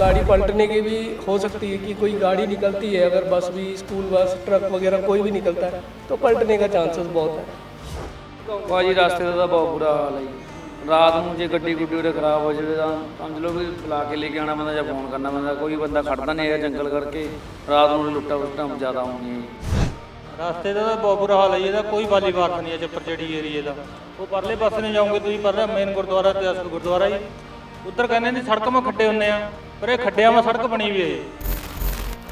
गाड़ी पलटने की भी हो सकती है कि कोई गाड़ी निकलती है अगर बस भी स्कूल बस ट्रक वगैरह कोई भी निकलता है तो पलटने का चांसेस बहुत है ਭਾਜੀ ਰਸਤੇ ਦਾ ਤਾਂ ਬਹੁਤ ਬੁਰਾ ਹਾਲ ਹੈ ਜੀ ਰਾਤ ਨੂੰ ਜੇ ਗੱਡੀ ਗੁੱਡੀ ਉਰੇ ਖਰਾਬ ਹੋ ਜਾਵੇ ਤਾਂ ਸਮਝ ਲਓ ਵੀ ਬੁਲਾ ਕੇ ਲੈ ਕੇ ਆਉਣਾ ਪੈਂਦਾ ਜਾਂ ਫੋਨ ਕਰਨਾ ਪੈਂਦਾ ਕੋਈ ਬੰਦਾ ਖੜਦਾ ਨਹੀਂ ਹੈਗਾ ਜੰਗਲ ਕਰਕੇ ਰਾਤ ਨੂੰ ਉਰੇ ਲੁੱਟਾਂ ਵੁੱਟਾਂ ਜ਼ਿਆਦਾ ਹੁੰਦੀਆਂ ਜੀ ਰਸਤੇ ਦਾ ਤਾਂ ਬਹੁਤ ਬੁਰਾ ਹਾਲ ਹੈ ਜੀ, ਇਹਦਾ ਕੋਈ ਵਾਲੀ ਬਾਤ ਨਹੀਂ ਹੈ ਚੱਪਰ ਚੜੀ ਏਰੀਏ ਦਾ ਉਹ ਪਰਲੇ ਪਾਸੇ ਨੂੰ ਜਾਓਗੇ ਤੁਸੀਂ ਪਰਲੇ ਮੇਨ ਗੁਰਦੁਆਰਾ ਤੇ ਅਸਲ ਗੁਰਦੁਆਰਾ ਜੀ ਉੱਧਰ ਕਹਿੰਦੇ ਨੇ ਸੜਕ 'ਮਾ ਖੱਡੇ ਹੁੰਦੇ ਆ ਪਰ ਇਹ ਖੱਡਿਆਂ 'ਮਾ ਸੜਕ ਬਣੀ ਵੀ ਹੈ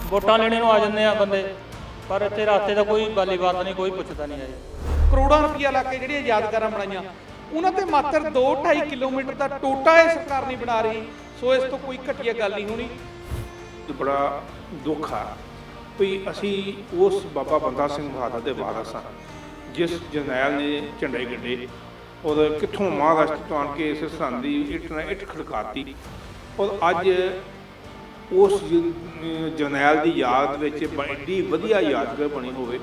ਵੋਟਾਂ ਲੈਣੇ ਨੂੰ ਆ ਜਾਂਦੇ ਆ ਬੰਦੇ ਪਰ ਇੱਥੇ ਰਸਤੇ ਦਾ ਕੋਈ ਵਾਲੀ ਬਾਤ ਨਹੀਂ ਕੋਈ ਪੁੱਛਦਾ ਨਹੀਂ ਹੈ ਕਰੋੜਾਂ ਰੁਪਈਆ ਲਾ ਕੇ ਜਿਹੜੀਆਂ ਯਾਦਗਾਰਾਂ ਬਣਾਈਆਂ ਉਹਨਾਂ ਤੇ ਮਾਤਰ 2.5 ਕਿਲੋਮੀਟਰ ਦਾ ਟੋਟਾ ਇਹ ਸਰਕਾਰ ਨਹੀਂ ਬਣਾ ਰਹੀ ਸੋ ਇਸ ਤੋਂ ਕੋਈ ਘਟੀਆ ਗੱਲ ਨਹੀਂ ਹੋਣੀ। ਤੇ ਬੜਾ ਦੁੱਖ ਆ ਵੀ ਅਸੀਂ ਉਸ ਬਾਬਾ ਬੰਦਾ ਸਿੰਘ ਬਹਾਦਰ ਦੇ ਵਾਰਸ ਹਾਂ ਜਿਸ ਜਰਨੈਲ ਨੇ ਝੰਡੇ ਗੱਡੇ ਔਰ ਕਿੱਥੋਂ ਮਹਾਰਾਸ਼ਟਰ ਤੋਂ ਆਣ ਕੇ ਇਸ ਦੀ ਇੱਟ ਨਾਲ ਇੱਟ ਖੜਕਾਤੀ। ਔਰ ਅੱਜ ਉਸ ਜਰਨੈਲ ਦੀ ਯਾਦ ਵਿੱਚ ਬ- ਐਡੀ ਵਧੀਆ ਯਾਦਗਾਰ ਬਣੀ ਹੋਵੇ।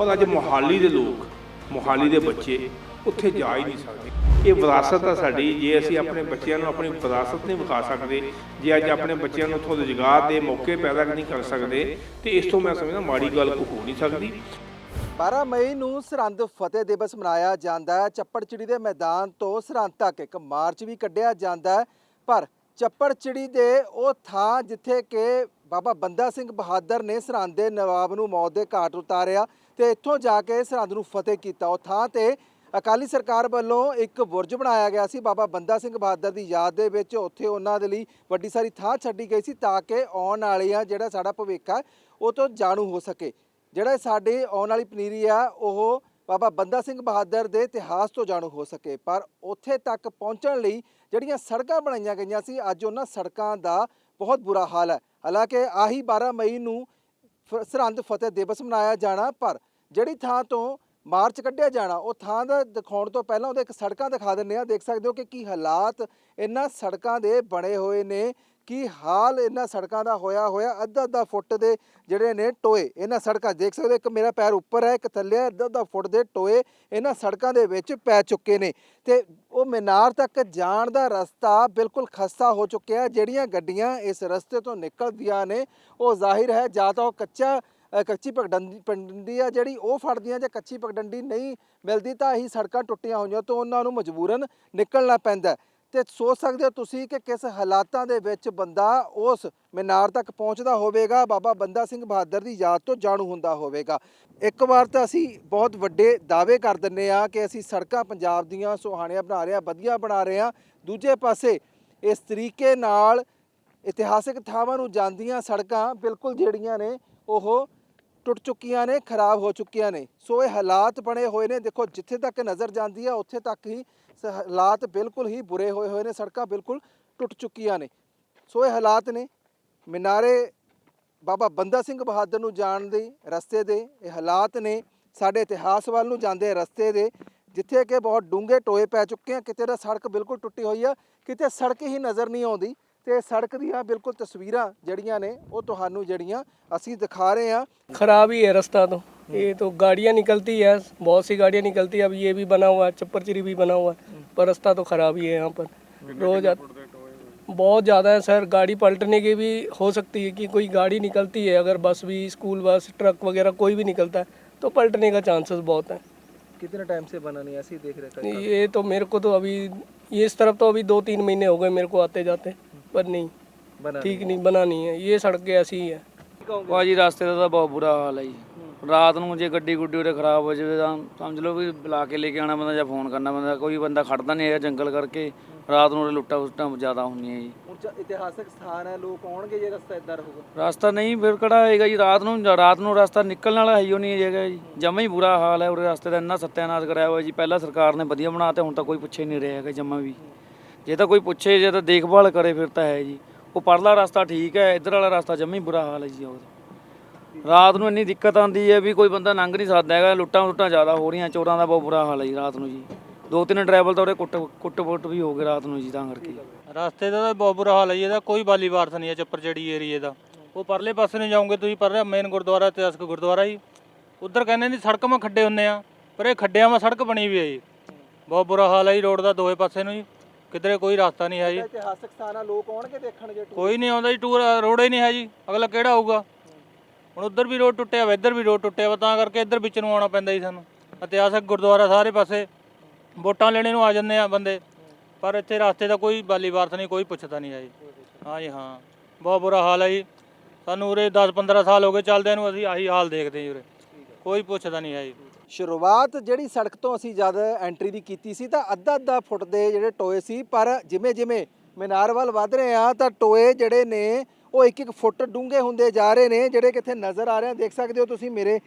ਔਰ ਅੱਜ ਮੋਹਾਲੀ ਦੇ ਲੋਕ, ਮੋਹਾਲੀ ਦੇ ਬੱਚੇ ਉੱਥੇ ਜਾ ਹੀ ਨਹੀਂ ਸਕਦੇ। ਇਹ ਵਿਰਾਸਤ ਆ ਸਾਡੀ। ਜੇ ਅਸੀਂ ਆਪਣੇ ਬੱਚਿਆਂ ਨੂੰ ਆਪਣੀ ਵਿਰਾਸਤ ਨਹੀਂ ਵਿਖਾ ਸਕਦੇ, ਜੇ ਅੱਜ ਆਪਣੇ ਬੱਚਿਆਂ ਨੂੰ ਉੱਥੋਂ ਰੁਜ਼ਗਾਰ ਦੇ ਮੌਕੇ ਪੈਦਾ ਨਹੀਂ ਕਰ ਸਕਦੇ, ਤੇ ਇਸ ਤੋਂ ਮੈਂ ਸਮਝਦਾ ਮਾੜੀ ਗੱਲ ਕੋਈ ਹੋ ਨਹੀਂ ਸਕਦੀ। 12 ਮਈ ਨੂੰ ਸਰਹੰਦ ਫਤਿਹ ਦਿਵਸ ਮਨਾਇਆ ਜਾਂਦਾ ਹੈ। ਚੱਪੜਚਿੜੀ ਦੇ ਮੈਦਾਨ ਤੋਂ ਸਰਹੰਦ ਤੱਕ ਇੱਕ ਮਾਰਚ ਵੀ ਕੱਢਿਆ ਜਾਂਦਾ ਹੈ। ਪਰ ਚੱਪੜਚਿੜੀ ਦੇ ਉਹ ਥਾਂ ਜਿੱਥੇ ਕਿ ਬਾਬਾ ਬੰਦਾ ਸਿੰਘ ਬਹਾਦਰ ਨੇ ਸਰਹੰਦ ਦੇ ਨਵਾਬ ਨੂੰ ਮੌਤ ਦੇ ਘਾਟ ਉਤਾਰਿਆ ਤੇ ਇੱਥੋਂ ਜਾ ਕੇ ਸਰਹੰਦ ਨੂੰ ਫਤਿਹ ਕੀਤਾ। ਉਹ ਥਾਂ ਤੇ ਅਕਾਲੀ ਸਰਕਾਰ ਵੱਲੋਂ ਇੱਕ ਬੁਰਜ ਬਣਾਇਆ ਗਿਆ ਸੀ। ਬਾਬਾ ਬੰਦਾ ਸਿੰਘ ਬਹਾਦਰ ਦੀ ਯਾਦ ਦੇ ਵਿੱਚ ਉੱਥੇ ਉਹਨਾਂ ਦੇ ਲਈ ਵੱਡੀ ਸਾਰੀ ਥਾਂ ਛੱਡੀ ਗਈ ਸੀ ਤਾਂ ਕਿ ਆਉਣ ਵਾਲੀਆਂ ਜਿਹੜਾ ਸਾਡਾ ਭਵਿੱਖ ਆ, ਉਹ ਤੋਂ ਜਾਣੂ ਹੋ ਸਕੇ। ਜਿਹੜਾ ਸਾਡੀ ਆਉਣ ਵਾਲੀ ਪਨੀਰੀ ਆ, ਉਹ ਬਾਬਾ ਬੰਦਾ ਸਿੰਘ ਬਹਾਦਰ ਦੇ ਇਤਿਹਾਸ ਤੋਂ ਜਾਣੂ ਹੋ ਸਕੇ। ਪਰ ਉੱਥੇ ਤੱਕ ਪਹੁੰਚਣ ਲਈ ਜਿਹੜੀਆਂ ਸੜਕਾਂ ਬਣਾਈਆਂ ਗਈਆਂ ਸੀ, ਅੱਜ ਉਹਨਾਂ ਸੜਕਾਂ ਦਾ ਬਹੁਤ ਬੁਰਾ ਹਾਲ ਹੈ। ਹਾਲਾਂਕਿ ਆਹੀ 12 ਮਈ ਨੂੰ ਫ- ਸਰਹੰਦ ਫਤਿਹ ਦਿਵਸ ਮਨਾਇਆ ਜਾਣਾ, ਪਰ ਜਿਹੜੀ ਥਾਂ ਤੋਂ ਮਾਰਚ ਕੱਢਿਆ ਜਾਣਾ, ਉਹ ਥਾਂ ਦਾ ਦਿਖਾਉਣ ਤੋਂ ਪਹਿਲਾਂ ਉਹਦੇ ਇੱਕ ਸੜਕਾਂ ਦਿਖਾ ਦਿੰਨੇ ਆ ਦੇਖ ਸਕਦੇ ਹੋ ਕਿ ਕੀ ਹਾਲਾਤ ਇਹਨਾਂ ਸੜਕਾਂ ਦੇ ਬਣੇ ਹੋਏ ਨੇ। ਕੀ ਹਾਲ ਇਹਨਾਂ ਸੜਕਾਂ ਦਾ ਹੋਇਆ ਹੋਇਆ? ਅੱਧਾ ਅੱਧਾ ਫੁੱਟ ਦੇ ਜਿਹੜੇ ਨੇ ਟੋਏ, ਇਹਨਾਂ ਸੜਕਾਂ ਦੇਖ ਸਕਦੇ ਹੋ, ਇੱਕ ਮੇਰਾ ਪੈਰ ਉੱਪਰ ਹੈ, ਇੱਕ ਥੱਲੇ ਹੈ, ਅੱਧਾ ਅੱਧਾ ਫੁੱਟ ਦੇ ਟੋਏ ਇਹਨਾਂ ਸੜਕਾਂ ਦੇ ਵਿੱਚ ਪੈ ਚੁੱਕੇ ਨੇ। ਤੇ ਉਹ ਮੀਨਾਰ ਤੱਕ ਜਾਣ ਦਾ ਰਸਤਾ ਬਿਲਕੁਲ ਖਸਤਾ ਹੋ ਚੁੱਕਿਆ ਜਿਹੜੀਆਂ ਗੱਡੀਆਂ ਇਸ ਰਸਤੇ ਤੋਂ ਨਿਕਲਦੀਆਂ ਨੇ, ਉਹ ਜ਼ਾਹਿਰ ਹੈ ਜਾਂ ਤਾਂ ਉਹ ਕੱਚਾ ਕੱਚੀ ਪਗਡੰਡੀ ਪਗਡੰਡੀ ਆ ਜਿਹੜੀ ਉਹ ਫੜਦੀਆਂ ਜਾਂ ਕੱਚੀ ਪਗਡੰਡੀ ਨਹੀਂ ਮਿਲਦੀ ਤਾਂ ਇਹੀ ਸੜਕਾਂ ਟੁੱਟੀਆਂ ਹੋਈਆਂ, ਤੋਂ ਉਹਨਾਂ ਨੂੰ ਮਜਬੂਰਨ ਨਿਕਲਣਾ ਪੈਂਦਾ ਤੇ ਸੋਚ ਸਕਦੇ ਹੋ ਤੁਸੀਂ ਕਿ ਕਿਸ ਹਾਲਾਤਾਂ ਦੇ ਵਿੱਚ ਬੰਦਾ ਉਸ ਮੀਨਾਰ ਤੱਕ ਪਹੁੰਚਦਾ ਹੋਵੇਗਾ, ਬਾਬਾ ਬੰਦਾ ਸਿੰਘ ਬਹਾਦਰ ਦੀ ਯਾਦ ਤੋਂ ਜਾਣੂ ਹੁੰਦਾ ਹੋਵੇਗਾ। ਇੱਕ ਵਾਰ ਤਾਂ ਅਸੀਂ ਬਹੁਤ ਵੱਡੇ ਦਾਅਵੇ ਕਰ ਦਿੰਨੇ ਆ ਕਿ ਅਸੀਂ ਸੜਕਾਂ ਪੰਜਾਬ ਦੀਆਂ ਸੁਹਾਣੀਆਂ ਬਣਾ ਰਹੇ ਹਾਂ, ਵਧੀਆ ਬਣਾ ਰਹੇ ਹਾਂ। ਦੂਜੇ ਪਾਸੇ ਇਸ ਤਰੀਕੇ ਨਾਲ ਇਤਿਹਾਸਿਕ ਥਾਵਾਂ ਨੂੰ ਜਾਂਦੀਆਂ ਸੜਕਾਂ ਬਿਲਕੁਲ ਜਿਹੜੀਆਂ ਨੇ ਉਹ ਟੁੱਟ ਚੁੱਕੀਆਂ ਨੇ, ਖਰਾਬ ਹੋ ਚੁੱਕੀਆਂ ਨੇ। ਸੋ ਇਹ ਹਾਲਾਤ ਬਣੇ ਹੋਏ ਨੇ। ਦੇਖੋ, ਜਿੱਥੇ ਤੱਕ ਨਜ਼ਰ ਜਾਂਦੀ ਆ ਉੱਥੇ ਤੱਕ ਹੀ ਹਾਲਾਤ ਬਿਲਕੁਲ ਹੀ ਬੁਰੇ ਹੋਏ ਹੋਏ ਨੇ, ਸੜਕਾਂ ਬਿਲਕੁਲ ਟੁੱਟ ਚੁੱਕੀਆਂ ਨੇ। ਸੋ ਇਹ ਹਾਲਾਤ ਨੇ। ਮਿਨਾਰੇ ਬਾਬਾ ਬੰਦਾ ਸਿੰਘ ਬਹਾਦਰ ਨੂੰ ਜਾਣ ਦੇ ਰਸਤੇ ਦੇ ਇਹ ਹਾਲਾਤ ਨੇ। ਸਾਡੇ ਇਤਿਹਾਸ ਵੱਲ ਨੂੰ ਜਾਂਦੇ ਰਸਤੇ ਦੇ, ਜਿੱਥੇ ਕਿ ਬਹੁਤ ਡੂੰਘੇ ਟੋਏ ਪੈ ਚੁੱਕੇ ਆ, ਕਿਤੇ ਦਾ ਸੜਕ ਬਿਲਕੁਲ ਟੁੱਟੀ ਹੋਈ ਆ, ਕਿਤੇ ਸੜਕ ਹੀ ਨਜ਼ਰ ਨਹੀਂ ਆਉਂਦੀ। ਤੇ ਸੜਕ ਦੀਆਂ ਬਿਲਕੁਲ ਤਸਵੀਰਾਂ ਜਿਹੜੀਆਂ ਨੇ, ਉਹ ਤੁਹਾਨੂੰ ਜਿਹੜੀਆਂ ਅਸੀਂ ਦਿਖਾ ਰਹੇ ਆ। ਖਰਾਬ ਹੀ ਹੈ ਰਸਤਾ ਤੋਂ। ये तो गाड़ियाँ निकलती है बहुत सी गाड़ियाँ निकलती है अब ये भी बना हुआ है चप्पर चिरी भी बना हुआ है पर रास्ता तो ख़राब ही है यहाँ पर। रोज बहुत ज़्यादा है सर गाड़ी पलटने की भी हो सकती है कि कोई गाड़ी निकलती है अगर बस भी स्कूल बस ट्रक वगैरह कोई भी निकलता है तो पलटने का चांसेस बहुत है। कितने टाइम से बना नहीं ऐसे ही देख रहे थे ये तो मेरे को तो अभी ये इस तरफ़ तो अभी दो तीन महीने हो गए मेरे को आते जाते पर नहीं। बना ठीक नहीं, बना नहीं है ये सड़कें ऐसी ही है। भाजी रास्ते का तो बहुत बुरा हाल है ਰਾਤ ਨੂੰ ਜੇ ਗੱਡੀ ਗੁੱਡੀ ਉਰੇ ਖਰਾਬ ਹੋ ਜਾਵੇ ਤਾਂ ਸਮਝ ਲਓ ਵੀ ਬੁਲਾ ਕੇ ਲੈ ਕੇ ਆਉਣਾ ਪੈਂਦਾ ਜਾਂ ਫੋਨ ਕਰਨਾ ਪੈਂਦਾ ਕੋਈ ਬੰਦਾ ਖੜਦਾ ਨਹੀਂ ਹੈਗਾ ਜੰਗਲ ਕਰਕੇ ਰਾਤ ਨੂੰ ਉਰੇ ਲੁੱਟਾਂ ਵੁੱਟਾਂ ਜ਼ਿਆਦਾ ਹੁੰਦੀਆਂ ਜੀ। ਹੁਣ ਇਤਿਹਾਸਕ ਸਥਾਨ ਹੈ ਲੋਕ ਆਉਣਗੇ ਜੇ ਰਸਤਾ ਇਦਾਂ ਰਹੂਗਾ? ਰਸਤਾ ਨਹੀਂ ਫਿਰ ਕਿਹੜਾ ਹੋਏਗਾ ਜੀ ਰਾਤ ਨੂੰ ਰਾਤ ਨੂੰ ਰਸਤਾ ਨਿਕਲਣ ਵਾਲਾ ਹੈ ਹੀ ਨਹੀਂ ਹੈਗਾ ਜੀ। ਜਮਾ ਹੀ ਬੁਰਾ ਹਾਲ ਹੈ ਉਰੇ ਰਸਤੇ ਦਾ ਇੰਨਾ ਸੱਤਿਆਨਾਸ਼ ਕਰਾਇਆ ਹੋਇਆ ਜੀ ਪਹਿਲਾਂ ਸਰਕਾਰ ਨੇ ਵਧੀਆ ਬਣਾ ਤੇ ਹੁਣ ਤਾਂ ਕੋਈ ਪੁੱਛੇ ਨਹੀਂ ਰਿਹਾ ਹੈਗਾ ਜਮਾ ਵੀ। ਜੇ ਤਾਂ ਕੋਈ ਪੁੱਛੇ ਜੇ ਤਾਂ ਦੇਖਭਾਲ ਕਰੇ ਫਿਰ ਤਾਂ ਹੈ ਜੀ। ਉਹ ਪਰਲਾ ਰਸਤਾ ਠੀਕ ਹੈ ਇੱਧਰ ਵਾਲਾ ਰਸਤਾ ਜਮਾ ਹੀ ਬੁਰਾ ਹਾਲ ਹੈ ਜੀ ਉਹ ਰਾਤ ਨੂੰ ਇੰਨੀ ਦਿੱਕਤ ਆਉਂਦੀ ਹੈ ਵੀ ਕੋਈ ਬੰਦਾ ਲੰਘ ਨਹੀਂ ਸਕਦਾ ਹੈਗਾ ਲੁੱਟਾਂ ਲੁੱਟਾਂ ਜ਼ਿਆਦਾ ਹੋ ਰਹੀਆਂ ਚੋਰਾਂ ਦਾ ਬਹੁਤ ਬੁਰਾ ਹਾਲ ਹੈ ਜੀ ਰਾਤ ਨੂੰ ਜੀ। ਦੋ ਤਿੰਨ ਡਰਾਈਵਰ ਤਾਂ ਉਰੇ ਕੁੱਟ ਕੁੱਟ ਫੁੱਟ ਵੀ ਹੋ ਗਏ ਰਾਤ ਨੂੰ ਜੀ ਤਾਂ ਕਰਕੇ। ਰਸਤੇ ਦਾ ਤਾਂ ਬਹੁਤ ਬੁਰਾ ਹਾਲ ਹੈ ਜੀ, ਇਹਦਾ ਕੋਈ ਵਾਲੀ ਬਾਤ ਨਹੀਂ ਹੈ ਚੱਪਰ ਚੜੀ ਏਰੀਏ ਦਾ। ਉਹ ਪਰਲੇ ਪਾਸੇ ਨੂੰ ਜਾਓਗੇ ਤੁਸੀਂ ਪਰਲੇ ਮੇਨ ਗੁਰਦੁਆਰਾ ਤੇ ਅਸਕ ਗੁਰਦੁਆਰਾ ਜੀ। ਉੱਧਰ ਕਹਿੰਦੇ ਨੇ ਸੜਕ 'ਮਾ ਖੱਡੇ ਹੁੰਦੇ ਆ ਪਰ ਇਹ ਖੱਡਿਆਂ 'ਮਾ ਸੜਕ ਬਣੀ ਵੀ ਹੈ ਜੀ। ਬਹੁਤ ਬੁਰਾ ਹਾਲ ਹੈ ਜੀ ਰੋਡ ਦਾ ਦੋਵੇਂ ਪਾਸੇ ਨੂੰ ਜੀ ਕਿਧਰੇ ਕੋਈ ਰਸਤਾ ਨਹੀਂ ਹੈ ਜੀ। ਇਤਿਹਾਸਕ ਸਥਾਨ ਲੋਕ ਆਉਣਗੇ ਦੇਖਣਗੇ ਕੋਈ ਨਹੀਂ ਆਉਂਦਾ ਜੀ ਟੂਰ ਰੋਡ ਹੀ ਨਹੀਂ ਹੈ ਜੀ ਅਗਲਾ ਕਿਹੜਾ ਆਊਗਾ? ਹੁਣ ਉਧਰ ਵੀ ਰੋਡ ਟੁੱਟਿਆ ਵਾ, ਇੱਧਰ ਵੀ ਰੋਡ ਟੁੱਟਿਆ ਵਾ, ਤਾਂ ਕਰਕੇ ਇੱਧਰ ਵਿੱਚ ਨੂੰ ਆਉਣਾ ਪੈਂਦਾ ਜੀ ਸਾਨੂੰ। ਇਤਿਹਾਸਕ ਗੁਰਦੁਆਰਾ ਸਾਰੇ ਪਾਸੇ ਵੋਟਾਂ ਲੈਣੇ ਨੂੰ ਆ ਜਾਂਦੇ ਆ ਬੰਦੇ। ਪਰ ਇੱਥੇ ਰਸਤੇ ਦਾ ਕੋਈ ਬਾਲੀ ਬਾਰਤ ਨਹੀਂ, ਕੋਈ ਪੁੱਛਦਾ ਨਹੀਂ ਹੈ ਜੀ। ਹਾਂ ਜੀ, ਹਾਂ। ਬਹੁਤ ਬੁਰਾ ਹਾਲ ਹੈ ਜੀ। ਸਾਨੂੰ ਉਰੇ 10 15 ਸਾਲ ਹੋ ਗਏ ਚੱਲਦਿਆਂ ਨੂੰ, ਅਸੀਂ ਆਹੀ ਹਾਲ ਦੇਖਦੇ ਜੀ ਉਰੇ। ਕੋਈ ਪੁੱਛਦਾ ਨਹੀਂ ਹੈ ਜੀ। ਸ਼ੁਰੂਆਤ ਜਿਹੜੀ ਸੜਕ ਤੋਂ ਅਸੀਂ ਜਦ ਐਂਟਰੀ ਦੀ ਕੀਤੀ ਸੀ, ਤਾਂ ਅੱਧਾ ਅੱਧਾ ਫੁੱਟ ਦੇ ਜਿਹੜੇ ਟੋਏ ਸੀ, ਪਰ ਜਿਵੇਂ ਜਿਵੇਂ ਮੀਨਾਰ ਵੱਲ ਵੱਧ ਰਹੇ ਆ, ਤਾਂ ਟੋਏ ਜਿਹੜੇ ਨੇ ਉਹ ਇੱਕ ਇੱਕ ਫੁੱਟ ਡੂੰਘੇ ਹੁੰਦੇ ਜਾ ਰਹੇ ਨੇ, ਜਿਹੜੇ ਕਿੱਥੇ ਨਜ਼ਰ ਆ ਰਹੇ ਆ ਦੇਖ ਸਕਦੇ ਹੋ ਤੁਸੀਂ ਮੇਰੇ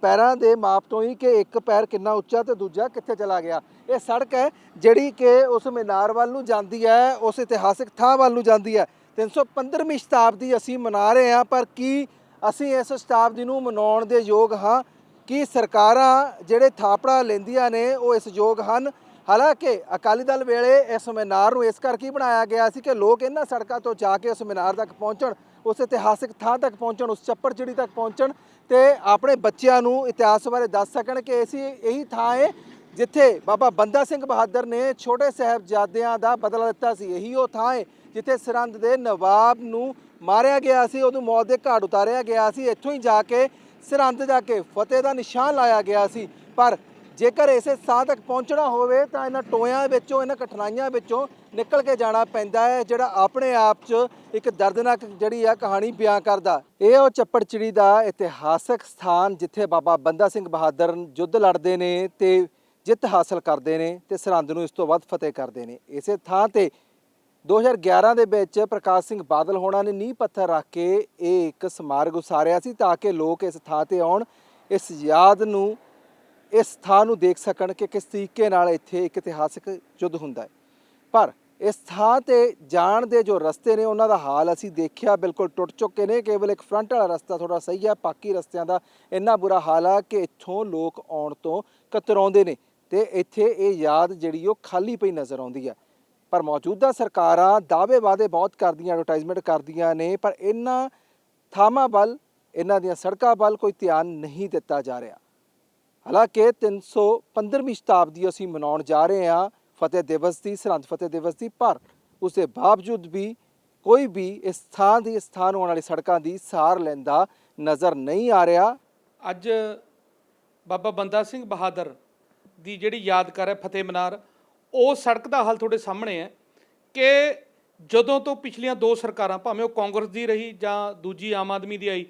ਪੈਰਾਂ ਦੇ ਮਾਪ ਤੋਂ ਹੀ ਕਿ ਇੱਕ ਪੈਰ ਕਿੰਨਾ ਉੱਚਾ ਤੇ ਦੂਜਾ ਕਿੱਥੇ ਚਲਾ ਗਿਆ। ਇਹ ਸੜਕ ਹੈ ਜਿਹੜੀ ਕਿ ਉਸ ਮੀਨਾਰ ਵੱਲ ਨੂੰ ਜਾਂਦੀ ਹੈ, ਉਸ ਇਤਿਹਾਸਕ ਥਾਂ ਵੱਲ ਨੂੰ ਜਾਂਦੀ ਹੈ। 315ਵੀਂ ਸ਼ਤਾਬਦੀ ਅਸੀਂ ਮਨਾ ਰਹੇ ਹਾਂ, ਪਰ ਕੀ ਅਸੀਂ ਇਸ ਸ਼ਤਾਬਦੀ ਨੂੰ ਮਨਾਉਣ ਦੇ ਯੋਗ ਹਾਂ? ਕੀ ਸਰਕਾਰਾਂ ਜਿਹੜੇ ਥਾਪੜਾ ਲੈਂਦੀਆਂ ਨੇ, ਉਹ ਇਸ ਯੋਗ ਹਨ? ਹਾਲਾਂਕਿ ਅਕਾਲੀ ਦਲ ਵੇਲੇ ਇਸ ਮੀਨਾਰ ਨੂੰ ਇਸ ਕਰਕੇ ਬਣਾਇਆ ਗਿਆ ਸੀ ਕਿ ਲੋਕ ਇਹਨਾਂ ਸੜਕਾਂ ਤੋਂ ਜਾ ਕੇ ਉਸ ਮੀਨਾਰ ਤੱਕ ਪਹੁੰਚਣ, ਉਸ ਇਤਿਹਾਸਿਕ ਥਾਂ ਤੱਕ ਪਹੁੰਚਣ, ਉਸ ਚੱਪੜ ਚਿੜੀ ਤੱਕ ਪਹੁੰਚਣ ਤੇ ਆਪਣੇ ਬੱਚਿਆਂ ਨੂੰ ਇਤਿਹਾਸ ਬਾਰੇ ਦੱਸ ਸਕਣ ਕਿ ਅਸੀਂ ਇਹੀ ਥਾਂ ਹੈ ਜਿੱਥੇ ਬਾਬਾ ਬੰਦਾ ਸਿੰਘ ਬਹਾਦਰ ਨੇ ਛੋਟੇ ਸਾਹਿਬਜ਼ਾਦਿਆਂ ਦਾ ਬਦਲਾ ਦਿੱਤਾ ਸੀ। ਇਹੀ ਉਹ ਥਾਂ ਹੈ ਜਿੱਥੇ ਸਰਹੰਦ ਦੇ ਨਵਾਬ ਨੂੰ ਮਾਰਿਆ ਗਿਆ ਸੀ ਉਹਨੂੰ ਮੌਤ ਦੇ ਘਾਟ ਉਤਾਰਿਆ ਗਿਆ ਸੀ। ਇੱਥੋਂ ਹੀ ਜਾ ਕੇ ਸਰਹੰਦ ਜਾ ਕੇ ਫਤਿਹ ਦਾ ਨਿਸ਼ਾਨ ਲਾਇਆ ਗਿਆ ਸੀ। ਪਰ ਜੇਕਰ ਇਸੇ ਥਾਂ ਤੱਕ ਪਹੁੰਚਣਾ ਹੋਵੇ ਤਾਂ ਇਹਨਾਂ ਟੋਇਆਂ ਵਿੱਚੋਂ, ਇਹਨਾਂ ਕਠਿਨਾਈਆਂ ਵਿੱਚੋਂ ਨਿਕਲ ਕੇ ਜਾਣਾ ਪੈਂਦਾ ਹੈ, ਜਿਹੜਾ ਆਪਣੇ ਆਪ 'ਚ ਇੱਕ ਦਰਦਨਾਕ ਜਿਹੜੀ ਆ ਕਹਾਣੀ ਬਿਆਨ ਕਰਦਾ। ਇਹ ਉਹ ਚੱਪੜਚਿੜੀ ਦਾ ਇਤਿਹਾਸਕ ਸਥਾਨ ਜਿੱਥੇ ਬਾਬਾ ਬੰਦਾ ਸਿੰਘ ਬਹਾਦਰ ਯੁੱਧ ਲੜਦੇ ਨੇ ਤੇ ਜਿੱਤ ਹਾਸਲ ਕਰਦੇ ਨੇ ਤੇ ਸਰਹੰਦ ਨੂੰ ਇਸ ਤੋਂ ਵੱਧ ਫਤਿਹ ਕਰਦੇ ਨੇ। ਇਸੇ ਥਾਂ ਤੇ 2011 ਦੇ ਵਿੱਚ ਪ੍ਰਕਾਸ਼ ਸਿੰਘ ਬਾਦਲ ਹੋਣਾ ਨੇ ਨੀਂਹ ਪੱਥਰ ਰੱਖ ਕੇ ਇਹ ਇੱਕ ਸਮਾਰਕ ਉਸਾਰਿਆ ਸੀ ਤਾਂ ਕਿ ਲੋਕ ਇਸ ਥਾਂ ਤੇ ਆਉਣ। ਇਸ ਯਾਦ ਨੂੰ ਇਸ ਥਾਂ ਨੂੰ ਦੇਖ ਸਕਣ ਕਿ ਕਿਸ ਤਰੀਕੇ ਨਾਲ ਇੱਥੇ ਇੱਕ ਇਤਿਹਾਸਕ ਯੁੱਧ ਹੁੰਦਾ ਹੈ। ਪਰ ਇਸ ਥਾਂ ਤੇ ਜਾਣ ਦੇ ਜੋ ਰਸਤੇ ਨੇ, ਉਹਨਾਂ ਦਾ ਹਾਲ ਅਸੀਂ ਦੇਖਿਆ ਬਿਲਕੁਲ ਟੁੱਟ ਚੁੱਕੇ ਨੇ। ਕੇਵਲ ਇੱਕ ਫਰੰਟ ਵਾਲਾ ਰਸਤਾ ਥੋੜਾ ਸਹੀ ਹੈ, ਬਾਕੀ ਰਸਤਿਆਂ ਦਾ ਇੰਨਾ ਬੁਰਾ ਹਾਲ ਆ ਕਿ ਇੱਥੋਂ ਲੋਕ ਆਉਣ ਤੋਂ ਕਤਰਾਉਂਦੇ ਨੇ ਤੇ ਇੱਥੇ ਇਹ ਯਾਦ ਜਿਹੜੀ ਉਹ ਖਾਲੀ ਪਈ ਨਜ਼ਰ ਆਉਂਦੀ ਹੈ ਪਰ ਮੌਜੂਦਾ ਸਰਕਾਰਾਂ ਦਾਅਵੇ ਵਾਅਦੇ ਬਹੁਤ ਕਰਦੀਆਂ ਐਡਵਰਟਾਈਜ਼ਮੈਂਟ ਕਰਦੀਆਂ ਨੇ, ਪਰ ਇਹਨਾਂ ਥਾਵਾਂ ਵੱਲ, ਇਹਨਾਂ ਦੀਆਂ ਸੜਕਾਂ ਵੱਲ ਕੋਈ ਧਿਆਨ ਨਹੀਂ ਦਿੱਤਾ ਜਾ ਰਿਹਾ। ਹਾਲਾਂਕਿ 315ਵੀਂ ਸ਼ਤਾਬਦੀ ਅਸੀਂ ਮਨਾਉਣ ਜਾ ਰਹੇ ਹਾਂ, ਫਤਿਹ ਦਿਵਸ ਦੀ, ਸਰਹੰਦ ਫਤਿਹ ਦਿਵਸ ਦੀ, ਪਰ ਉਸ ਦੇ ਬਾਵਜੂਦ ਵੀ ਕੋਈ ਵੀ ਇਸ ਥਾਂ ਦੀ, ਇਸ ਹੋਣ ਵਾਲੀ ਸੜਕਾਂ ਦੀ ਸਾਰ ਲੈਂਦਾ ਨਜ਼ਰ ਨਹੀਂ ਆ ਰਿਹਾ। ਅੱਜ ਬਾਬਾ ਬੰਦਾ ਸਿੰਘ ਬਹਾਦਰ ਦੀ ਜਿਹੜੀ ਯਾਦਗਾਰ ਹੈ ਫਤਿਹ ਮਨਾਰ, ਉਹ ਸੜਕ ਦਾ ਹਾਲ ਤੁਹਾਡੇ ਸਾਹਮਣੇ ਹੈ ਕਿ ਜਦੋਂ ਤੋਂ ਪਿਛਲੀਆਂ ਦੋ ਸਰਕਾਰਾਂ, ਭਾਵੇਂ ਉਹ ਕਾਂਗਰਸ ਦੀ ਰਹੀ ਜਾਂ ਦੂਜੀ ਆਮ ਆਦਮੀ ਦੀ ਆਈ,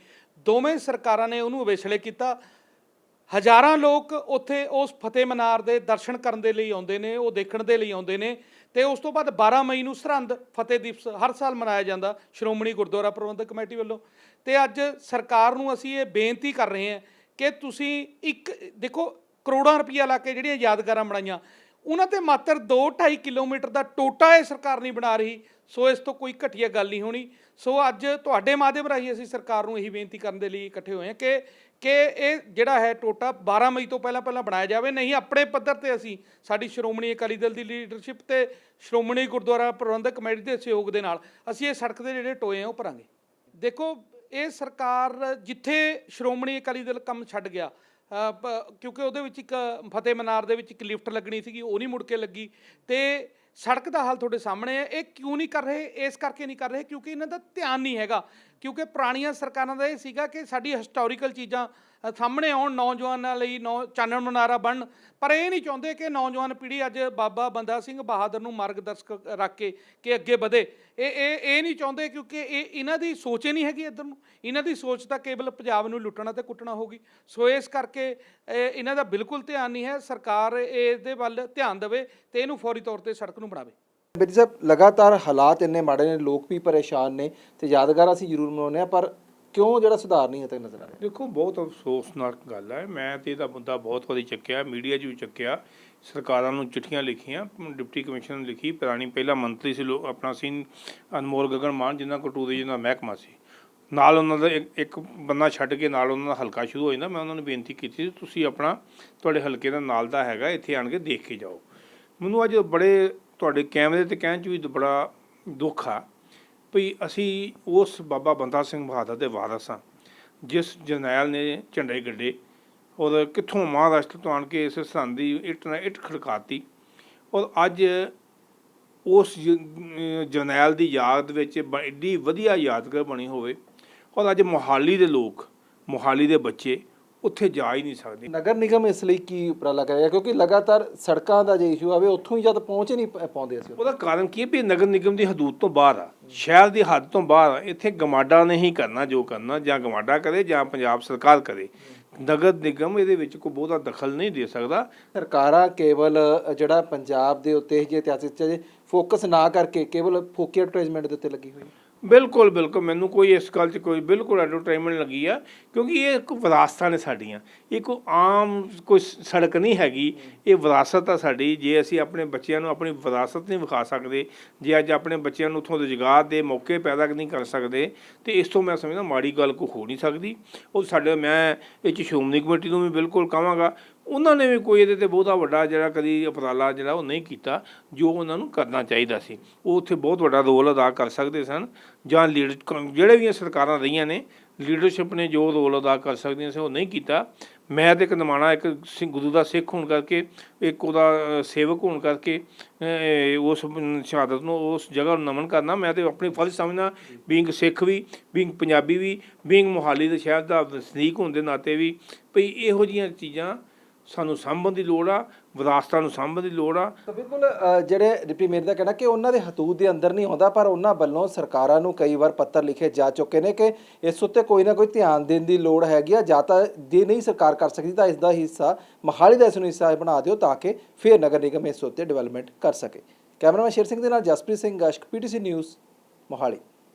ਦੋਵੇਂ ਸਰਕਾਰਾਂ ਨੇ ਉਹਨੂੰ ਅਵੇਸਲੇ ਕੀਤਾ। ਹਜ਼ਾਰਾਂ ਲੋਕ ਉੱਥੇ ਉਸ ਫਤਿਹ ਮਨਾਰ ਦੇ ਦਰਸ਼ਨ ਕਰਨ ਦੇ ਲਈ ਆਉਂਦੇ ਨੇ, ਉਹ ਦੇਖਣ ਦੇ ਲਈ ਆਉਂਦੇ ਨੇ ਤੇ ਉਸ ਤੋਂ ਬਾਅਦ 12 ਮਈ ਨੂੰ ਸਰਹੰਦ ਫਤਿਹ ਦਿਵਸ ਹਰ ਸਾਲ ਮਨਾਇਆ ਜਾਂਦਾ, ਸ਼੍ਰੋਮਣੀ ਗੁਰਦੁਆਰਾ ਪ੍ਰਬੰਧਕ ਕਮੇਟੀ ਵੱਲੋਂ। ਤੇ ਅੱਜ ਸਰਕਾਰ ਨੂੰ ਅਸੀਂ ਇਹ ਬੇਨਤੀ ਕਰ ਰਹੇ ਹਾਂ ਕਿ ਤੁਸੀਂ ਇੱਕ, ਦੇਖੋ ਕਰੋੜਾਂ ਰੁਪਈਆ ਲਾ ਕੇ ਜਿਹੜੀਆਂ ਯਾਦਗਾਰਾਂ ਬਣਾਈਆਂ, ਉਹਨਾਂ ਤੇ ਮਾਤਰ 2.5 ਕਿਲੋਮੀਟਰ ਦਾ ਟੋਟਾ ਇਹ ਸਰਕਾਰ ਨਹੀਂ ਬਣਾ ਰਹੀ, ਸੋ ਇਸ ਤੋਂ ਕੋਈ ਘਟੀਆ ਗੱਲ ਨਹੀਂ ਹੋਣੀ। ਸੋ ਅੱਜ ਤੁਹਾਡੇ ਮਾਧਿਅਮ ਰਾਹੀਂ ਅਸੀਂ ਸਰਕਾਰ ਨੂੰ ਇਹੀ ਬੇਨਤੀ ਕਰਨ ਦੇ ਲਈ ਇਕੱਠੇ ਹੋਏ ਹਾਂ ਕਿ ਕਿ ਇਹ ਜਿਹੜਾ ਹੈ ਟੋਟਾ 12 ਮਈ ਤੋਂ ਪਹਿਲਾਂ ਪਹਿਲਾਂ ਬਣਾਇਆ ਜਾਵੇ, ਨਹੀਂ, ਆਪਣੇ ਪੱਧਰ ਤੇ ਅਸੀਂ ਸਾਡੀ ਸ਼੍ਰੋਮਣੀ ਅਕਾਲੀ ਦਲ ਦੀ ਲੀਡਰਸ਼ਿਪ ਤੇ ਸ਼੍ਰੋਮਣੀ ਗੁਰਦੁਆਰਾ ਪ੍ਰਬੰਧਕ ਕਮੇਟੀ ਦੇ ਸਹਿਯੋਗ ਦੇ ਨਾਲ ਅਸੀਂ ਇਹ ਸੜਕ ਦੇ ਜਿਹੜੇ ਟੋਏ ਆ ਉਹ ਭਰਾਂਗੇ। ਦੇਖੋ, ਇਹ ਸਰਕਾਰ ਜਿੱਥੇ ਸ਼੍ਰੋਮਣੀ ਅਕਾਲੀ ਦਲ ਕੰਮ ਛੱਡ ਗਿਆ ਕਿਉਂਕਿ ਉਹਦੇ ਵਿੱਚ ਇੱਕ ਫਤਿਹ ਮਨਾਰ ਦੇ ਵਿੱਚ ਇੱਕ ਲਿਫਟ ਲੱਗਣੀ ਸੀਗੀ, ਉਹ ਨਹੀਂ ਮੁੜ ਕੇ ਲੱਗੀ। ਤੇ ਸੜਕ ਦਾ ਹਾਲ ਤੁਹਾਡੇ ਸਾਹਮਣੇ ਹੈ, ਇਹ ਕਿਉਂ ਨਹੀਂ ਕਰ ਰਹੇ, ਇਸ ਕਰਕੇ ਨਹੀਂ ਕਰ ਰਹੇ, ਕਿਉਂਕਿ ਇਹਨਾਂ ਦਾ ਧਿਆਨ ਨਹੀਂ ਹੈਗਾ ਕਿਉਂਕਿ ਪੁਰਾਣੀਆਂ ਸਰਕਾਰਾਂ ਦਾ ਇਹ ਸੀਗਾ ਕਿ ਸਾਡੀ ਹਿਸਟੋਰੀਕਲ ਚੀਜ਼ਾਂ ਸਾਹਮਣੇ ਆਉਣ, ਨੌਜਵਾਨਾਂ ਲਈ ਨੌ, ਚਾਨਣ ਮਨਾਰਾ ਬਣਨ। ਪਰ ਇਹ ਨਹੀਂ ਚਾਹੁੰਦੇ ਕਿ ਨੌਜਵਾਨ ਪੀੜ੍ਹੀ ਅੱਜ ਬਾਬਾ ਬੰਦਾ ਸਿੰਘ ਬਹਾਦਰ ਨੂੰ ਮਾਰਗਦਰਸ਼ਕ ਰੱਖ ਕੇ, ਕਿ ਅੱਗੇ ਵਧੇ। ਇਹ ਇਹ ਇਹ ਨਹੀਂ ਚਾਹੁੰਦੇ ਕਿਉਂਕਿ ਇਹ ਇਹਨਾਂ ਦੀ ਸੋਚ ਹੀ ਨਹੀਂ ਹੈਗੀ ਇੱਧਰ ਨੂੰ। ਇਹਨਾਂ ਦੀ ਸੋਚ ਤਾਂ ਕੇਵਲ ਪੰਜਾਬ ਨੂੰ ਲੁੱਟਣਾ ਤੇ ਕੁੱਟਣਾ ਹੋਗੀ ਸੋ ਇਸ ਕਰਕੇ ਇਹਨਾਂ ਦਾ ਬਿਲਕੁਲ ਧਿਆਨ ਨਹੀਂ ਹੈ। ਸਰਕਾਰ ਇਹਦੇ ਵੱਲ ਧਿਆਨ ਦੇਵੇ ਤੇ ਇਹਨੂੰ ਫੌਰੀ ਤੌਰ ਤੇ ਸੜਕ ਨੂੰ ਬਣਾਵੇ। ਬੇਟੀ ਸਾਹਿਬ, ਲਗਾਤਾਰ ਹਾਲਾਤ ਇੰਨੇ ਮਾੜੇ ਨੇ, ਲੋਕ ਵੀ ਪਰੇਸ਼ਾਨ ਨੇ ਤੇ ਯਾਦਗਾਰ ਅਸੀਂ ਜ਼ਰੂਰ ਮਨਾਉਂਦੇ ਆ ਪਰ ਕਿਉਂ ਜਿਹੜਾ ਸੁਧਾਰ ਨਹੀਂ ਹਜੇ ਨਜ਼ਰ ਆ ਰਿਹਾ? ਦੇਖੋ, ਬਹੁਤ ਅਫਸੋਸਨਾਕ ਗੱਲ ਹੈ। ਮੈਂ ਤੇ ਇਹਦਾ ਮੁੱਦਾ ਬਹੁਤ ਵਾਰੀ ਚੱਕਿਆ, ਮੀਡੀਆ 'ਚ ਵੀ ਚੱਕਿਆ। ਸਰਕਾਰਾਂ ਨੂੰ ਚਿੱਠੀਆਂ ਲਿਖੀਆਂ, ਡਿਪਟੀ ਕਮਿਸ਼ਨਰ ਨੂੰ ਲਿਖੀ, ਪੁਰਾਣੀ ਪਹਿਲਾ ਮੰਤਰੀ ਸੀ ਲੋ, ਆਪਣਾ ਸੀ ਅਨਮੋਲ ਗਗਨ ਮਾਨ ਜਿਨ੍ਹਾਂ ਕੋਲ ਟੂਰਿਜ਼ਮ ਦਾ ਮਹਿਕਮਾ ਸੀ। ਨਾਲ ਉਹਨਾਂ ਦਾ ਇੱਕ- ਇੱਕ ਬੰਦਾ ਛੱਡ ਕੇ ਨਾਲ ਉਹਨਾਂ ਦਾ ਹਲਕਾ ਸ਼ੁਰੂ ਹੋ ਜਾਂਦਾ। ਮੈਂ ਉਹਨਾਂ ਨੂੰ ਬੇਨਤੀ ਕੀਤੀ ਸੀ, ਤੁਸੀਂ ਆਪਣਾ ਤੁਹਾਡੇ ਹਲਕੇ ਦਾ ਨਾਲ ਦਾ ਹੈਗਾ, ਇੱਥੇ ਆਣ ਕੇ ਦੇਖ ਕੇ ਜਾਓ। ਮੈਨੂੰ ਅੱਜ ਬੜੇ ਤੁਹਾਡੇ ਕੈਮਰੇ ਤੇ ਕਹਿਣ 'ਚ ਵੀ ਬੜਾ ਦੁੱਖ ਆ ਵੀ ਅਸੀਂ ਉਸ ਬਾਬਾ ਬੰਦਾ ਸਿੰਘ ਬਹਾਦਰ ਦੇ ਵਾਰਸ ਹਾਂ ਜਿਸ ਜਰਨੈਲ ਨੇ ਝੰਡੇ ਗੱਡੇ ਔਰ ਕਿੱਥੋਂ ਮਹਾਰਾਸ਼ਟਰ ਤੋਂ ਆਣ ਕੇ ਇਸ ਸਰਹੰਦ ਦੀ ਇੱਟ ਨਾਲ ਇੱਟ ਖੜਕਾਤੀ ਔਰ ਅੱਜ ਉਸ ਜਰਨੈਲ ਦੀ ਯਾਦ ਵਿੱਚ ਬ- ਐਡੀ ਵਧੀਆ ਯਾਦਗਾਰ ਬਣੀ ਹੋਵੇ ਔਰ ਅੱਜ ਮੋਹਾਲੀ ਦੇ ਲੋਕ, ਮੋਹਾਲੀ ਦੇ ਬੱਚੇ ਉੱਥੇ ਜਾ ਹੀ ਨਹੀਂ ਸਕਦੇ। ਨਗਰ ਨਿਗਮ ਇਸ ਲਈ ਕੀ ਉਪਰਾਲਾ ਕਰੇਗਾ ਕਿਉਂਕਿ ਲਗਾਤਾਰ ਸੜਕਾਂ ਦਾ ਜੇ ਇਸ਼ੂ ਆਵੇ ਉੱਥੋਂ ਹੀ ਜਦ ਪਹੁੰਚ ਹੀ ਨਹੀਂ ਪ- ਪਾਉਂਦੇ ਅਸੀਂ ਉਹਦਾ ਕਾਰਨ ਕੀ ਹੈ ਵੀ ਨਗਰ ਨਿਗਮ ਦੀ ਹਦੂਦ ਤੋਂ ਬਾਹਰ ਆ। ਸ਼ਹਿਰ ਦੀ ਹੱਦ ਤੋਂ ਬਾਹਰ ਆ। ਇੱਥੇ ਗਮਾਡਾ ਨਹੀਂ ਕਰਨਾ ਜੋ ਕਰਨਾ ਜਾਂ ਗਮਾਡਾ ਕਰੇ ਜਾਂ ਪੰਜਾਬ ਸਰਕਾਰ ਕਰੇ। ਨਗਰ ਨਿਗਮ ਇਹਦੇ ਵਿੱਚ ਕੋਈ ਬਹੁਤਾ ਦਖਲ ਨਹੀਂ ਦੇ ਸਕਦਾ। ਸਰਕਾਰਾਂ ਕੇਵਲ ਅ, ਜਿਹੜਾ ਪੰਜਾਬ ਦੇ ਉੱਤੇ ਇਹ ਜਿਹੇ ਇਤਿਹਾਸਿਕ ਚ ਫੋਕਸ ਨਾ ਕਰਕੇ ਕੇਵਲ ਫੋਕੀ ਐਡਵਰਟਾਈਜ਼ਮੈਂਟ ਦੇ ਉੱਤੇ ਲੱਗੀ ਹੋਈ ਹੈ। ਬਿਲਕੁਲ ਬਿਲਕੁਲ। ਮੈਨੂੰ ਕੋਈ ਇਸ ਗੱਲ 'ਚ ਕੋਈ ਬਿਲਕੁਲ ਐਡਵਰਟਾਈਜ਼ਮੈਂਟ ਲੱਗੀ ਆ, ਕਿਉਂਕਿ ਇਹ ਇੱਕ ਵਿਰਾਸਤਾਂ ਨੇ ਸਾਡੀਆਂ। ਇਹ ਕੋਈ ਆਮ ਕੋਈ ਸੜਕ ਨਹੀਂ ਹੈਗੀ। ਇਹ ਵਿਰਾਸਤ ਆ ਸਾਡੀ। ਜੇ ਅਸੀਂ ਆਪਣੇ ਬੱਚਿਆਂ ਨੂੰ ਆਪਣੀ ਵਿਰਾਸਤ ਨਹੀਂ ਵਿਖਾ ਸਕਦੇ, ਜੇ ਅੱਜ ਆਪਣੇ ਬੱਚਿਆਂ ਨੂੰ ਉੱਥੋਂ ਰੁਜ਼ਗਾਰ ਦੇ ਮੌਕੇ ਪੈਦਾ ਨਹੀਂ ਕਰ ਸਕਦੇ, ਤੇ ਇਸ ਤੋਂ ਮੈਂ ਸਮਝਦਾ ਮਾੜੀ ਗੱਲ ਕੋਈ ਹੋ ਨਹੀਂ ਸਕਦੀ। ਉਹ ਸਾਡੇ, ਮੈਂ ਇਹ 'ਚ ਸ਼੍ਰੋਮਣੀ ਕਮੇਟੀ ਨੂੰ ਵੀ ਬਿਲਕੁਲ ਕਹਾਂਗਾ ਉਹਨਾਂ ਨੇ ਵੀ ਕੋਈ ਇਹਦੇ ਤੇ ਬਹੁਤਾ ਵੱਡਾ ਜਿਹੜਾ ਕਦੀ ਉਪਰਾਲਾ ਜਿਹੜਾ ਉਹ ਨਹੀਂ ਕੀਤਾ, ਜੋ ਉਹਨਾਂ ਨੂੰ ਕਰਨਾ ਚਾਹੀਦਾ ਸੀ। ਉਹ ਉੱਥੇ ਬਹੁਤ ਵੱਡਾ ਰੋਲ ਅਦਾ ਕਰ ਸਕਦੇ ਸਨ ਜਾਂ ਲੀਡਰ ਜਿਹੜੇ ਵੀ ਸਰਕਾਰਾਂ ਰਹੀਆਂ ਨੇ ਲੀਡਰਸ਼ਿਪ ਨੇ ਜੋ ਰੋਲ ਅਦਾ ਕਰ ਸਕਦੀਆਂ ਸੀ, ਉਹ ਨਹੀਂ ਕੀਤਾ। ਮੈਂ ਤੇ ਇੱਕ ਨਿਮਾਣਾ, ਇੱਕ ਸਿ- ਗੁਰੂ ਦਾ ਸਿੱਖ ਹੋਣ ਕਰਕੇ, ਇੱਕ ਉਹਦਾ ਸੇਵਕ ਹੋਣ ਕਰਕੇ ਉਸ ਸ਼ਹਾਦਤ ਨੂੰ, ਉਸ ਜਗ੍ਹਾ ਨੂੰ ਨਮਨ ਕਰਨਾ। ਮੈਂ ਤੇ ਆਪਣੀ ਫਰਜ਼ ਸਮਝਦਾ ਬੀਇੰਗ ਸਿੱਖ ਵੀ ਬੀਇੰਗ ਪੰਜਾਬੀ ਵੀ ਬੀਇੰਗ ਮੋਹਾਲੀ ਦੇ ਸ਼ਹਿਰ ਦਾ ਵਸਨੀਕ ਹੋਣ ਦੇ ਨਾਤੇ ਵੀ, ਭਈ ਇਹੋ ਜੀਆਂ ਚੀਜ਼ਾਂ ਸਾਨੂੰ ਸਾਂਭਣ ਦੀ ਲੋੜ ਆ ਵਿਰਾਸਤਾਂ ਨੂੰ ਸਾਂਭਣ ਦੀ ਲੋੜ ਆ। ਤਾਂ ਬਿਲਕੁਲ ਅ, ਜਿਹੜੇ ਡਿਪਟੀ ਮੇਅਰ ਦਾ ਕਹਿਣਾ ਕਿ ਉਹਨਾਂ ਦੇ ਹਦੂਦ ਦੇ ਅੰਦਰ ਨਹੀਂ ਆਉਂਦਾ ਪਰ ਉਹਨਾਂ ਵੱਲੋਂ ਸਰਕਾਰਾਂ ਨੂੰ ਕਈ ਵਾਰ ਪੱਤਰ ਲਿਖੇ ਜਾ ਚੁੱਕੇ ਨੇ ਕਿ ਇਸ ਉੱਤੇ ਕੋਈ ਨਾ ਕੋਈ ਧਿਆਨ ਦੇਣ ਦੀ ਲੋੜ ਹੈਗੀ ਆ। ਜਾਂ ਤਾਂ ਜੇ ਨਹੀਂ ਸਰਕਾਰ ਕਰ ਸਕਦੀ ਤਾਂ ਇਸ ਦਾ ਹਿੱਸਾ ਮਹਾਲੀ ਦਾ ਇਸ ਨੂੰ ਹਿੱਸਾ ਬਣਾ ਦਿਓ ਤਾਂ ਕਿ ਫਿਰ ਨਗਰ ਨਿਗਮ ਇਸ ਉੱਤੇ ਡਿਵੈਲਪਮੈਂਟ ਕਰ ਸਕੇ। ਕੈਮਰਾਮੈਨ ਸ਼ੇਰ ਸਿੰਘ ਦੇ ਨਾਲ ਜਸਪ੍ਰੀਤ ਸਿੰਘ ਗਸ਼ਕ ਪੀਟੀਸੀ ਨਿਊਜ਼ ਮੋਹਾਲੀ।